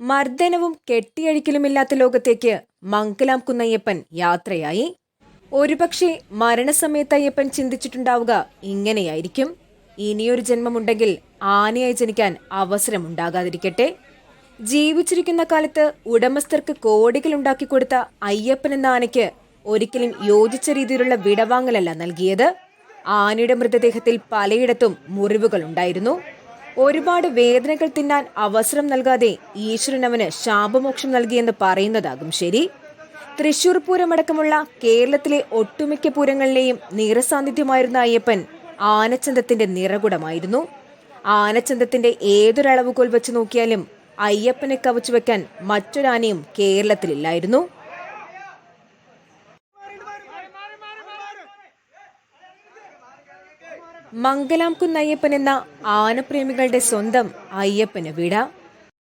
മർദ്ദനവും കെട്ടിയഴിക്കലുമില്ലാത്ത ലോകത്തേക്ക് മംഗലാം കുന്നയ്യപ്പൻ യാത്രയായി. ഒരുപക്ഷെ മരണസമയത്ത് അയ്യപ്പൻ ചിന്തിച്ചിട്ടുണ്ടാവുക ഇങ്ങനെയായിരിക്കും. ഇനിയൊരു ജന്മമുണ്ടെങ്കിൽ ആനയായി ജനിക്കാൻ അവസരമുണ്ടാകാതിരിക്കട്ടെ. ജീവിച്ചിരിക്കുന്ന കാലത്ത് ഉടമസ്ഥർക്ക് കോടികൾ ഉണ്ടാക്കി കൊടുത്ത അയ്യപ്പൻ എന്ന ആനയ്ക്ക് ഒരിക്കലും യോജിച്ച രീതിയിലുള്ള വിടവാങ്ങലല്ല നൽകിയത്. ആനയുടെ മൃതദേഹത്തിൽ പലയിടത്തും മുറിവുകൾ ഉണ്ടായിരുന്നു ഒരുപാട് വേദനകൾ തിന്നാൻ അവസരം നൽകാതെ ഈശ്വരൻ അവന് ശാപമോക്ഷം നൽകിയെന്ന് പറയുന്നതാകും ശരി. തൃശൂർ പൂരമടക്കമുള്ള കേരളത്തിലെ ഒട്ടുമിക്ക പൂരങ്ങളിലെയും നിറസാന്നിധ്യമായിരുന്ന അയ്യപ്പൻ ആനച്ചന്തത്തിന്റെ നിറകുടമായിരുന്നു. ആനച്ചന്തത്തിന്റെ ഏതൊരളവുകോൽ വെച്ച് നോക്കിയാലും അയ്യപ്പനെ കവച്ചു വെക്കാൻ മറ്റൊരാനയും കേരളത്തിലില്ലായിരുന്നു. മംഗലാം അയ്യപ്പൻ എന്ന ആനപ്രേമികളുടെ സ്വന്തം അയ്യപ്പന് വിട.